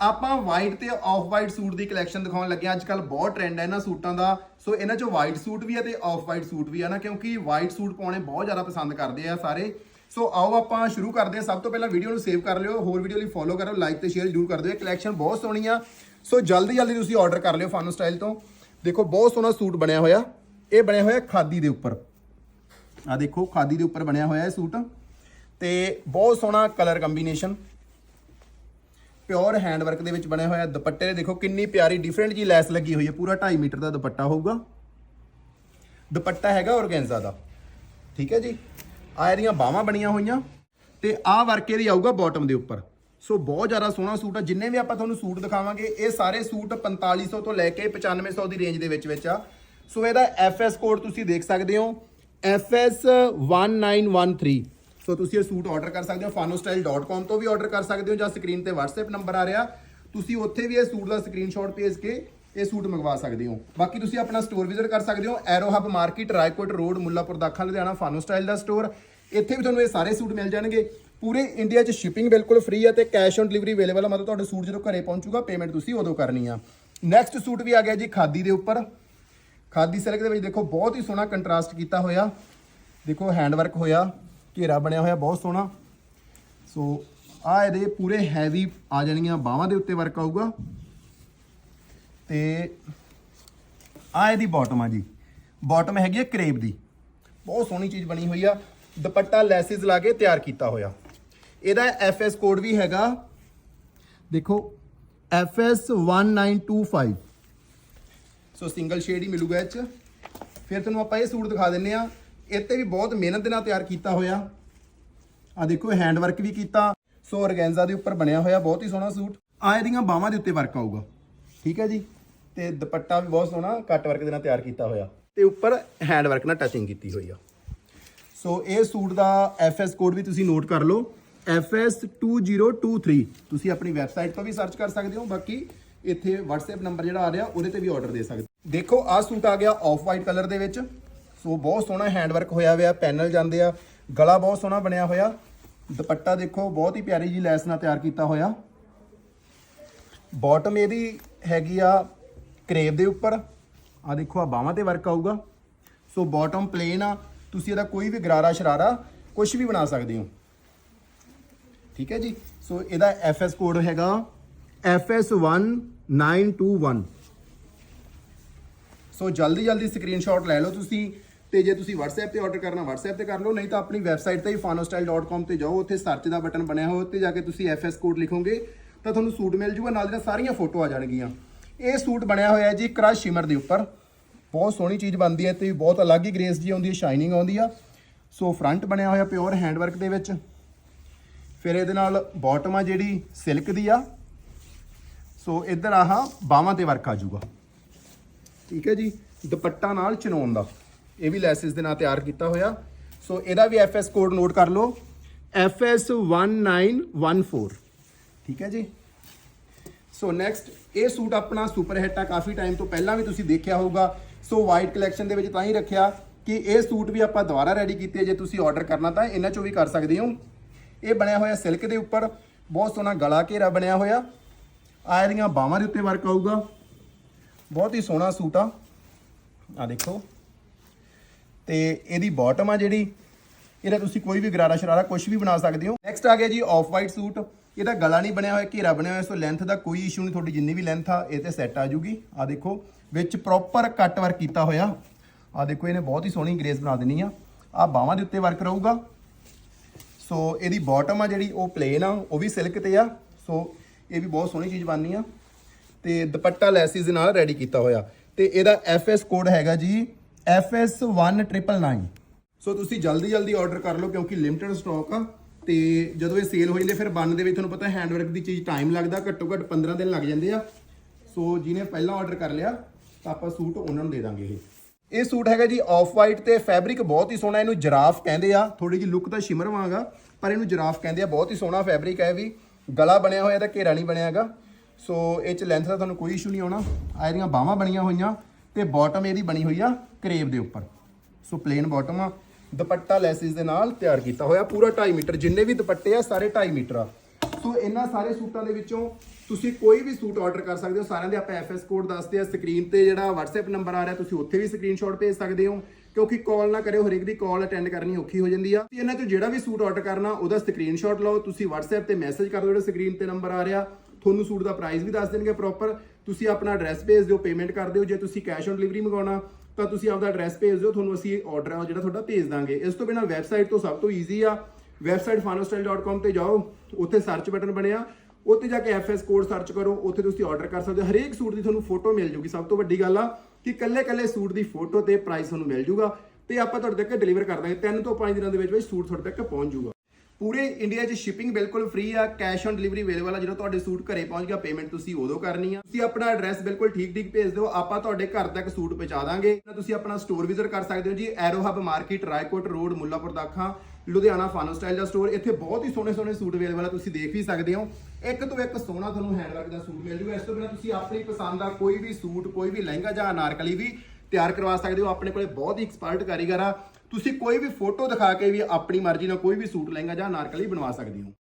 ਆਪਾਂ ਵਾਈਟ ਤੇ off white suit ਦੀ ਕਲੈਕਸ਼ਨ ਦਿਖਾਉਣ ਲੱਗੇ ਅੱਜ ਕੱਲ ਬਹੁਤ ਟ੍ਰੈਂਡ ਹੈ ਇਹਨਾਂ ਸੂਟਾਂ ਦਾ। ਸੋ ਇਹਨਾਂ ਚੋਂ ਵਾਈਟ ਸੂਟ ਵੀ ਹੈ ਤੇ ਆਫ ਵਾਈਟ ਸੂਟ ਵੀ ਹੈ ਨਾ, ਕਿਉਂਕਿ ਵਾਈਟ ਸੂਟ ਪਾਉਣੇ ਬਹੁਤ ਜ਼ਿਆਦਾ ਪਸੰਦ ਕਰਦੇ ਆ ਸਾਰੇ। ਸੋ ਆਓ ਆਪਾਂ ਸ਼ੁਰੂ ਕਰਦੇ ਹਾਂ। ਸਭ ਤੋਂ ਪਹਿਲਾਂ ਵੀਡੀਓ ਨੂੰ ਸੇਵ ਕਰ ਲਿਓ, ਹੋਰ ਵੀਡੀਓ ਲਈ ਫੋਲੋ ਕਰੋ ਲਾਈਕ ਤੇ ਸ਼ੇਅਰ ਜ਼ਰੂਰ ਕਰ ਦਿਓ। ਇਹ ਕਲੈਕਸ਼ਨ ਬਹੁਤ ਸੋਹਣੀ ਆ। ਸੋ ਜਲਦੀ ਜਲਦੀ ਤੁਸੀਂ ਆਰਡਰ ਕਰ ਲਿਓ ਫਨ ਸਟਾਈਲ ਤੋਂ। ਦੇਖੋ, ਬਹੁਤ ਸੋਹਣਾ ਸੂਟ ਬਣਿਆ ਹੋਇਆ। ਇਹ ਬਣਿਆ ਹੋਇਆ ਖਾਦੀ ਦੇ ਉੱਪਰ। ਆ ਦੇਖੋ, ਖਾਦੀ ਦੇ ਉੱਪਰ ਬਣਿਆ ਹੋਇਆ ਇਹ ਸੂਟ। ਤੇ ਬਹੁਤ ਸੋਹਣਾ colour combination pure hand work ਦੇ ਵਿੱਚ ਬਣਿਆ ਹੋਇਆ ਦੁਪੱਟੇ ਦੇ ਦੇਖੋ ਕਿੰਨੀ ਪਿਆਰੀ ਡਿਫਰੈਂਟ ਜੀ ਲੈਸ ਲੱਗੀ ਹੋਈ ਹੈ। ਪੂਰਾ 2.5 ਮੀਟਰ ਦਾ ਦੁਪੱਟਾ ਹੋਊਗਾ। ਦੁਪੱਟਾ ਹੈਗਾ ਔਰਗੈਂਜ਼ਾ ਦਾ। ਠੀਕ ਹੈ ਜੀ? ਆ ਇਹਦੀਆਂ ਬਾਹਾਂ ਬਣੀਆਂ ਹੋਈਆਂ ਤੇ ਆਹ ਵਰਕ ਇਹਦੀ ਆਊਗਾ ਬਾਟਮ ਦੇ ਉੱਪਰ। ਸੋ ਬਹੁਤ ਜ਼ਿਆਦਾ ਸੋਹਣਾ ਸੂਟ ਆ। ਜਿੰਨੇ ਵੀ ਆਪਾਂ ਤੁਹਾਨੂੰ ਸੂਟ ਦਿਖਾਵਾਂਗੇ, ਇਹ ਸਾਰੇ ਸੂਟ 4500 ਤੋਂ ਲੈ ਕੇ 9500 ਦੀ ਰੇਂਜ ਦੇ ਵਿੱਚ ਵਿੱਚ ਆ। ਸੋ ਇਹਦਾ ਐਫਐਸ ਕੋਡ ਤੁਸੀਂ ਦੇਖ ਸਕਦੇ ਹੋ। ਐਫਐਸ 1913 ਸੋ ਤੁਸੀਂ ਇਹ ਸੂਟ ਆਰਡਰ ਕਰ ਸਕਦੇ ਹੋ fanostyle.com ਤੋਂ ਵੀ ਆਰਡਰ ਕਰ ਸਕਦੇ ਹੋ ਜਾਂ ਸਕਰੀਨ ਤੇ WhatsApp ਨੰਬਰ ਆ ਰਿਹਾ। ਤੁਸੀਂ ਉੱਥੇ ਵੀ ਇਹ ਸੂਟ ਦਾ ਸਕਰੀਨਸ਼ਾਟ ਭੇਜ ਕੇ ਇਹ ਸੂਟ ਮੰਗਵਾ ਸਕਦੇ ਹੋ। ਬਾਕੀ ਤੁਸੀਂ ਆਪਣਾ ਸਟੋਰ ਵਿਜ਼ਿਟ ਕਰ ਸਕਦੇ ਹੋ aero hub market Raikot road Mullapur Dakha Ludhiana ਫਾਨੋ style ਦਾ ਸਟੋਰ ਇੱਥੇ ਵੀ ਤੁਹਾਨੂੰ ਇਹ ਸਾਰੇ ਸੂਟ ਮਿਲ ਜਾਣਗੇ। ਪੂਰੇ ਇੰਡੀਆ 'ਚ ਸ਼ਿਪਿੰਗ ਬਿਲਕੁਲ ਫ੍ਰੀ ਹੈ ਤੇ ਕੈਸ਼ ਔਨ ਡਿਲੀਵਰੀ ਅਵੇਲੇਬਲ ਹੈ ਮਤਲਬ ਤੁਹਾਡੇ ਸੂਟ ਜਦੋਂ ਘਰੇ ਪਹੁੰਚੂਗਾ ਪੇਮੈਂਟ ਤੁਸੀਂ ਉਦੋਂ ਕਰਨੀ ਆ। ਨੈਕਸਟ ਸੂਟ ਵੀ ਆ ਗਿਆ ਜੀ, ਖਾਦੀ ਦੇ ਉੱਪਰ। ਖਾਦੀ ਸਿਲਕ ਦੇ ਵਿੱਚ ਦੇਖੋ, ਬਹੁਤ ਹੀ ਸੋਹਣਾ ਕੰਟਰਾਸਟ ਕੀਤਾ ਹੋਇਆ। ਦੇਖੋ ਹੈਂਡ ਵਰਕ ਹੋਇਆ। ਘੇਰਾ ਬਣਿਆ ਹੋਇਆ, ਬਹੁਤ ਸੋਹਣਾ। ਸੋ ਆ ਇਹਦੇ ਪੂਰੇ ਹੈਵੀ ਆ ਜਾਣੀਆਂ ਬਾਹਾਂ ਦੇ ਉੱਤੇ ਵਰਕ ਆਊਗਾ। ਤੇ ਆ ਇਹਦੀ ਬਾਟਮ ਆ ਜੀ। ਬਾਟਮ ਹੈਗੀ ਹੈ ਕਰੇਬ ਦੀ। ਬਹੁਤ ਸੋਹਣੀ ਚੀਜ਼ ਬਣੀ ਹੋਈ ਆ। ਦੁਪੱਟਾ, ਲੈਸਿਸ ਲਾ ਕੇ ਤਿਆਰ ਕੀਤਾ ਹੋਇਆ। ਇਹਦਾ ਐਫਐਸ ਕੋਡ ਵੀ ਹੈਗਾ। ਦੇਖੋ ਐਫਐਸ 1925 ਸੋ ਸਿੰਗਲ ਸ਼ੇਡ ਹੀ ਮਿਲੂਗਾ ਇਹ ਚ। ਫਿਰ ਤੁਹਾਨੂੰ ਆਪਾਂ ਇਹ ਸੂਟ ਦਿਖਾ ਦਿੰਨੇ ਆ। ਇਹ 'ਤੇ ਵੀ ਬਹੁਤ ਮਿਹਨਤ ਦੇ ਨਾਲ ਤਿਆਰ ਕੀਤਾ ਹੋਇਆ। ਆ ਦੇਖੋ ਹੈਂਡ ਵਰਕ ਵੀ ਕੀਤਾ। ਸੋ ਔਰਗੈਂਜ਼ਾ ਦੇ ਉੱਪਰ ਬਣਿਆ ਹੋਇਆ, ਬਹੁਤ ਹੀ ਸੋਹਣਾ ਸੂਟ। ਆ ਇਹਦੀਆਂ ਬਾਹਾਂ ਦੇ ਉੱਤੇ ਵਰਕ ਆਊਗਾ। ਠੀਕ ਹੈ ਜੀ? ਤੇ ਦੁਪੱਟਾ ਵੀ ਬਹੁਤ ਸੋਹਣਾ ਕੱਟ ਵਰਕ ਦੇ ਨਾਲ ਤਿਆਰ ਕੀਤਾ ਹੋਇਆ। ਤੇ ਉੱਪਰ ਹੈਂਡ ਵਰਕ ਨਾਲ ਟੱਚਿੰਗ ਕੀਤੀ ਹੋਈ ਆ। ਸੋ ਇਹ ਸੂਟ ਦਾ ਐਫਐਸ ਕੋਡ ਵੀ ਤੁਸੀਂ ਨੋਟ ਕਰ ਲਓ। FS2023 ਤੁਸੀਂ ਆਪਣੀ ਵੈਬਸਾਈਟ ਤੋਂ ਵੀ ਸਰਚ ਕਰ ਸਕਦੇ ਹੋ। ਬਾਕੀ ਇੱਥੇ WhatsApp ਨੰਬਰ ਜਿਹੜਾ ਆ ਰਿਹਾ, ਉਹਦੇ ਤੇ ਵੀ ਆਰਡਰ ਦੇ ਸਕਦੇ ਦੇਖੋ, ਆਹ ਸੂਟ ਆ ਗਿਆ ਆਫ ਵਾਈਟ ਕਲਰ ਦੇ ਵਿੱਚ। ਸੋ ਬਹੁਤ ਸੋਹਣਾ ਹੈਂਡ ਵਰਕ ਹੋਇਆ ਹੋਇਆ ਪੈਨਲ ਜਾਂਦੇ ਆ, ਗਲਾ ਬਹੁਤ ਸੋਹਣਾ ਬਣਿਆ ਹੋਇਆ। ਦੁਪੱਟਾ ਦੇਖੋ, ਬਹੁਤ ਹੀ ਪਿਆਰੀ ਜੀ ਲੈਸ ਨਾਲ ਤਿਆਰ ਕੀਤਾ ਹੋਇਆ। ਬਾਟਮ ਇਹਦੀ ਹੈਗੀ ਆ ਕਰੇਵ ਦੇ ਉੱਪਰ। ਆ ਦੇਖੋ ਆ ਬਾਹਾਂ ਤੇ ਵਰਕ ਆਊਗਾ। ਸੋ ਬਾਟਮ ਪਲੇਨ ਆ, ਤੁਸੀਂ ਇਹਦਾ ਕੋਈ ਵੀ ਗਰਾਰਾ ਸ਼ਰਾਰਾ ਕੁਝ ਵੀ ਬਣਾ ਸਕਦੇ ਹੋ। ਠੀਕ ਹੈ ਜੀ? ਸੋ ਇਹਦਾ ਐਫਐਸ ਕੋਡ ਹੈਗਾ FS1921 ਸੋ ਜਲਦੀ ਜਲਦੀ ਸਕਰੀਨਸ਼ਾਟ ਲੈ ਲਓ ਤੁਸੀਂ। ਤੇ ਜੇ ਤੁਸੀਂ WhatsApp ਤੇ ਆਰਡਰ ਕਰਨਾ, WhatsApp ਤੇ ਕਰ ਲਓ, ਨਹੀਂ ਤਾਂ ਆਪਣੀ ਵੈਬਸਾਈਟ ਤੇ ਹੀ fanostyle.com ਤੇ ਜਾਓ, ਉੱਥੇ ਸਰਚ ਦਾ ਬਟਨ ਬਣਿਆ ਹੋਇਆ ਉੱਤੇ ਜਾ ਕੇ ਤੁਸੀਂ FS ਕੋਡ ਲਿਖੋਗੇ, ਤਾਂ ਤੁਹਾਨੂੰ ਸੂਟ ਮਿਲ ਜੂਗਾ, ਨਾਲ ਦੀਆਂ ਸਾਰੀਆਂ ਫੋਟੋ ਆ ਜਾਣਗੀਆਂ। ਇਹ ਸੂਟ ਬਣਿਆ ਹੋਇਆ ਜੀ ਕ੍ਰਸ਼ ਸ਼ਿਮਰ ਦੇ ਉੱਪਰ। ਬਹੁਤ ਸੋਹਣੀ ਚੀਜ਼ ਬਣਦੀ ਹੈ ਤੇ ਬਹੁਤ ਅਲੱਗ ਹੀ ਗ੍ਰੇਸ ਜੀ ਆਉਂਦੀ ਹੈ ਸ਼ਾਈਨਿੰਗ ਆਉਂਦੀ ਆ। ਸੋ ਫਰੰਟ ਬਣਿਆ ਹੋਇਆ ਪਿਓਰ ਹੈਂਡ ਵਰਕ ਦੇ ਵਿੱਚ। ਫਿਰ ਇਹਦੇ ਨਾਲ ਬਾਟਮ ਆ ਜਿਹੜੀ ਸਿਲਕ ਦੀ ਆ। ਸੋ ਇੱਧਰ ਆਹ ਬਾਹਾਂ ਤੇ ਵਰਕ ਆ ਜਾਊਗਾ ਠੀਕ ਹੈ ਜੀ, ਦੁਪੱਟਾ ਨਾਲ ਚਨੋਨ ਦਾ। ਇਹ ਵੀ ਲੈਸਿਸ ਦੇ ਨਾਲ ਤਿਆਰ ਕੀਤਾ ਹੋਇਆ। ਸੋ ਇਹਦਾ ਵੀ ਐਫਐਸ ਕੋਡ ਨੋਟ ਕਰ ਲਓ। FS1914 ਠੀਕ ਹੈ ਜੀ? ਸੋ ਨੈਕਸਟ ਇਹ ਸੂਟ ਆਪਣਾ ਸੁਪਰ ਹਿੱਟ ਆ। ਕਾਫੀ ਟਾਈਮ ਤੋਂ ਪਹਿਲਾਂ ਵੀ ਤੁਸੀਂ ਦੇਖਿਆ ਹੋਊਗਾ। ਸੋ ਵਾਈਟ ਕਲੈਕਸ਼ਨ ਦੇ ਵਿੱਚ ਤਾਂ ਹੀ ਰੱਖਿਆ ਕਿ ਇਹ ਸੂਟ ਵੀ ਆਪਾਂ ਦੁਬਾਰਾ ਰੈਡੀ ਕੀਤੇ ਜੇ ਤੁਸੀਂ ਆਰਡਰ ਕਰਨਾ ਤਾਂ ਇਹਨਾਂ ਚੋਂ ਵੀ ਕਰ ਸਕਦੇ ਹੋ। ਇਹ ਬਣਿਆ ਹੋਇਆ ਸਿਲਕ ਦੇ ਉੱਪਰ। ਬਹੁਤ ਸੋਹਣਾ ਗਲਾ ਘੇਰਾ ਬਣਿਆ ਹੋਇਆ। ਆ ਦੀਆਂ ਬਾਹਾਂ ਦੇ ਉੱਤੇ ਵਰਕ ਆਊਗਾ। ਬਹੁਤ ਹੀ ਸੋਹਣਾ ਸੂਟ ਆ। ਆ ਦੇਖੋ। ਤੇ ਇਹਦੀ ਬਾਟਮ ਆ ਜਿਹੜੀ, ਇਹਦਾ ਤੁਸੀਂ ਕੋਈ ਵੀ ਗਰਾਰਾ ਸ਼ਰਾਰਾ ਕੁਝ ਵੀ ਬਣਾ ਸਕਦੇ ਹੋ। ਨੈਕਸਟ ਆ ਗਿਆ ਜੀ ਆਫ ਵਾਈਟ ਸੂਟ ਇਹਦਾ ਗਲਾ ਨਹੀਂ ਬਣਿਆ ਹੋਇਆ, ਘੇਰਾ ਬਣਿਆ ਹੋਇਆ ਸੋ ਲੈਂਥ ਦਾ ਕੋਈ ਇਸ਼ੂ ਨਹੀਂ, ਤੁਹਾਡੀ ਜਿੰਨੀ ਵੀ ਲੈਂਥ ਆ, ਇਹ ਤੇ ਸੈੱਟ ਆ ਜੂਗੀ ਆ ਦੇਖੋ, ਵਿੱਚ ਪ੍ਰੋਪਰ ਕੱਟ ਵਰਕ ਕੀਤਾ ਹੋਇਆ। ਆ ਦੇਖੋ, ਇਹਨੇ ਬਹੁਤ ਹੀ ਸੋਹਣੀ ਗ੍ਰੇਸ ਬਣਾ ਦੇਣੀ ਆ। ਆ ਬਾਹਾਂ ਦੇ ਉੱਤੇ ਵਰਕ ਰਹੂਗਾ। ਸੋ ਇਹਦੀ ਬਾਟਮ ਆ ਜਿਹੜੀ, ਉਹ ਪਲੇਨ ਆ, ਉਹ ਵੀ ਸਿਲਕ ਤੇ ਆ। ਸੋ ਇਹ ਵੀ ਬਹੁਤ ਸੋਹਣੀ ਚੀਜ਼ ਬਣਨੀ ਆ। ਤੇ ਦੁਪੱਟਾ ਲੈਸਿਸ ਦੇ ਨਾਲ ਰੈਡੀ ਕੀਤਾ ਹੋਇਆ। ਤੇ ਇਹਦਾ ਐਫਐਸ ਕੋਡ ਹੈਗਾ ਜੀ FS1999 ਸੋ ਤੁਸੀਂ ਜਲਦੀ ਜਲਦੀ ਆਰਡਰ ਕਰ ਲਓ ਕਿਉਂਕਿ ਲਿਮਟਿਡ ਸਟਾਕ ਆ ਤੇ ਜਦੋਂ ਇਹ ਸੇਲ ਹੋ ਜਾਂਦੇ ਫਿਰ ਬੰਨ ਦੇ ਵਿੱਚ ਤੁਹਾਨੂੰ ਪਤਾ ਹੈਂਡਵਰਕ ਦੀ ਚੀਜ਼ ਟਾਈਮ ਲੱਗਦਾ, ਘੱਟੋ ਘੱਟ 15 ਦਿਨ ਲੱਗ ਜਾਂਦੇ ਆ। ਸੋ ਜਿਹਨੇ ਪਹਿਲਾਂ ਆਰਡਰ ਕਰ ਲਿਆ, ਤਾਂ ਆਪਾਂ ਸੂਟ ਉਹਨਾਂ ਨੂੰ ਦੇ ਦਾਂਗੇ ਇਹ। ਇਹ ਸੂਟ ਹੈਗਾ ਜੀ ਆਫ ਵਾਈਟ ਤੇ ਫੈਬਰਿਕ ਬਹੁਤ ਹੀ ਸੋਹਣਾ, ਇਹਨੂੰ ਜਰਾਫ ਕਹਿੰਦੇ ਆ। ਥੋੜੀ ਜਿਹੀ ਲੁੱਕ ਤਾਂ ਸ਼ਿਮਰ ਵਾਂਗਾ ਪਰ ਇਹਨੂੰ ਜਰਾਫ ਕਹਿੰਦੇ ਆ। ਬਹੁਤ ਹੀ ਸੋਹਣਾ ਫੈਬਰਿਕ ਹੈ ਵੀ। ਗਲਾ ਬਣਿਆ ਹੋਇਆ ਤਾਂ ਘੇਰਾ ਨਹੀਂ ਬਣਿਆ ਹੈਗਾ। ਸੋ ਇਹ ਚ ਲੈਂਥ ਦਾ ਤੁਹਾਨੂੰ ਕੋਈ ਇਸ਼ੂ ਨਹੀਂ ਆਉਣਾ। ਆ ਇਹਦੀਆਂ ਬਾਹਾਂ ਬਣੀਆਂ ਹੋਈਆਂ। ਤੇ ਬਾਟਮ ਇਹਦੀ ਬਣੀ ਹੋਈ ਆ ਕਰੇਬ ਦੇ ਉੱਪਰ। ਸੋ ਪਲੇਨ ਬਾਟਮ ਆ। ਦੁਪੱਟਾ ਲੈਸਿਸ ਦੇ ਨਾਲ ਤਿਆਰ ਕੀਤਾ ਹੋਇਆ ਪੂਰਾ 2.5 ਮੀਟਰ, ਜਿੰਨੇ ਵੀ ਦੁਪੱਟੇ ਆ ਸਾਰੇ 2.5 ਮੀਟਰ ਆ। ਸੋ ਇਹਨਾਂ ਸਾਰੇ ਸੂਟਾਂ ਦੇ ਵਿੱਚੋਂ ਤੁਸੀਂ ਕੋਈ ਵੀ ਸੂਟ ਆਰਡਰ ਕਰ ਸਕਦੇ ਹੋ। ਸਾਰਿਆਂ ਦੇ ਆਪਾਂ ਐਫਐਸ ਕੋਡ ਦੱਸਦੇ ਆ ਸਕਰੀਨ ਤੇ ਜਿਹੜਾ WhatsApp ਨੰਬਰ ਆ ਰਿਹਾ, ਤੁਸੀਂ ਉੱਥੇ ਵੀ ਸਕਰੀਨਸ਼ਾਟ ਭੇਜ ਸਕਦੇ ਹੋ। ਕਿਉਂਕਿ ਕਾਲ ਨਾ ਕਰਿਓ, ਹਰੇਕ ਦੀ ਕਾਲ ਅਟੈਂਡ ਕਰਨੀ ਔਖੀ ਹੋ ਜਾਂਦੀ ਆ। ਤੇ ਇਹਨਾਂ ਚੋਂ ਜਿਹੜਾ ਵੀ ਸੂਟ ਆਰਡਰ ਕਰਨਾ, ਉਹਦਾ ਸਕਰੀਨਸ਼ਾਟ ਲਓ। ਤੁਸੀਂ WhatsApp ਤੇ ਮੈਸੇਜ ਕਰ ਦਿਓ, ਜਿਹੜਾ ਸਕਰੀਨ ਤੇ ਨੰਬਰ ਆ ਰਿਹਾ। ਤੁਹਾਨੂੰ ਸੂਟ ਦਾ ਪ੍ਰਾਈਸ ਵੀ ਦੱਸ ਦੇਣਗੇ ਪ੍ਰੋਪਰ ਤੁਸੀਂ ਆਪਣਾ ਐਡਰੈਸ ਭੇਜ ਦਿਓ ਪੇਮੈਂਟ ਕਰ ਦਿਓ। ਜੇ ਤੁਸੀਂ ਕੈਸ਼ ਔਨ ਡਿਲੀਵਰੀ ਮੰਗਾਉਣਾ ਤਾਂ ਤੁਸੀਂ ਆਪਦਾ ਐਡਰੈਸ ਭੇਜ ਦਿਓ। ਤੁਹਾਨੂੰ ਅਸੀਂ ਆਰਡਰ ਜਿਹੜਾ ਤੁਹਾਡਾ ਭੇਜ ਦਾਂਗੇ। ਇਸ ਤੋਂ ਬਿਨਾਂ ਵੈਬਸਾਈਟ ਤੋਂ ਸਭ ਤੋਂ ਈਜ਼ੀ ਆ। ਵੈਬਸਾਈਟ fanostyle.com ਤੇ ਜਾਓ। ਉੱਥੇ ਸਰਚ ਬਟਨ ਬਣਿਆ। ਉੱਥੇ ਜਾ ਕੇ ਐਫਐਸ ਕੋਡ ਸਰਚ ਕਰੋ। ਉੱਥੇ ਤੁਸੀਂ ਆਰਡਰ ਕਰ ਸਕਦੇ ਹੋ। ਹਰੇਕ ਸੂਟ ਦੀ ਤੁਹਾਨੂੰ ਫੋਟੋ ਮਿਲ ਜੂਗੀ। ਸਭ ਤੋਂ ਵੱਡੀ ਗੱਲ ਆ ਕਿ ਕੱਲੇ ਕੱਲੇ ਸੂਟ ਦੀ ਫੋਟੋ ਤੇ ਪ੍ਰਾਈਸ ਤੁਹਾਨੂੰ ਮਿਲ ਜੂਗਾ। ਤੇ ਆਪਾਂ ਤੁਹਾਡੇ ਤੱਕ ਡਿਲੀਵਰ ਕਰ ਦਾਂਗੇ। 3 ਤੋਂ 5 ਦਿਨਾਂ ਦੇ ਵਿੱਚ ਵਿੱਚ ਸੂਟ ਤੁਹਾਡੇ ਤੱਕ ਪਹੁੰਚ ਜੂਗਾ। ਪੂਰੇ ਇੰਡੀਆ 'ਚ ਸ਼ਿਪਿੰਗ ਬਿਲਕੁਲ ਫ੍ਰੀ ਆ ਕੈਸ਼ ਔਨ ਡਿਲੀਵਰੀ ਅਵੇਲੇਬਲ ਆ ਜਦੋਂ ਤੁਹਾਡੇ ਸੂਟ ਘਰੇ ਪਹੁੰਚ ਗਿਆ ਪੇਮੈਂਟ ਤੁਸੀਂ ਉਦੋਂ ਕਰਨੀ ਆ। ਤੁਸੀਂ ਆਪਣਾ ਐਡਰੈਸ ਬਿਲਕੁਲ ਠੀਕ ਠੀਕ ਭੇਜ ਦਿਓ, ਆਪਾਂ ਤੁਹਾਡੇ ਘਰ ਤੱਕ ਸੂਟ ਪਹੁੰਚਾ ਦਾਂਗੇ। ਤੁਸੀਂ ਆਪਣਾ ਸਟੋਰ ਵਿਜ਼ਿਟ ਕਰ ਸਕਦੇ ਹੋ ਜੀ aero hub market Raikot road Mullapur Dakha Ludhiana ਫਾਨੋ style ਦਾ ਸਟੋਰ ਇੱਥੇ ਬਹੁਤ ਹੀ ਸੋਹਣੇ ਸੋਹਣੇ ਸੂਟ ਅਵੇਲੇਬਲ ਆ, ਤੁਸੀਂ ਦੇਖ ਵੀ ਸਕਦੇ ਹੋ। ਇੱਕ ਤੋਂ ਇੱਕ ਸੋਹਣਾ ਤੁਹਾਨੂੰ ਹੈਂਡਵਰਕ ਦਾ ਸੂਟ ਮਿਲ ਜੂਗਾ। ਇਸ ਤੋਂ ਬਿਨਾਂ ਤੁਸੀਂ ਆਪਣੀ ਪਸੰਦ ਦਾ ਕੋਈ ਵੀ ਸੂਟ, ਕੋਈ ਵੀ ਲਹਿੰਗਾ ਜਾਂ ਅਨਾਰਕਲੀ ਵੀ ਤਿਆਰ ਕਰਵਾ ਸਕਦੇ ਹੋ। ਆਪਣੇ ਕੋਲੇ ਬਹੁਤ ਹੀ ਐਕਸਪਰਟ ਕਾਰੀਗਰ ਆ। ਤੁਸੀਂ ਕੋਈ ਵੀ ਫੋਟੋ ਦਿਖਾ ਕੇ ਵੀ ਆਪਣੀ ਮਰਜ਼ੀ ਨਾਲ ਕੋਈ ਵੀ ਸੂਟ ਲਹਿੰਗਾ ਜਾਂ ਅਨਾਰਕਲੀ ਬਣਵਾ ਸਕਦੇ ਹੋ।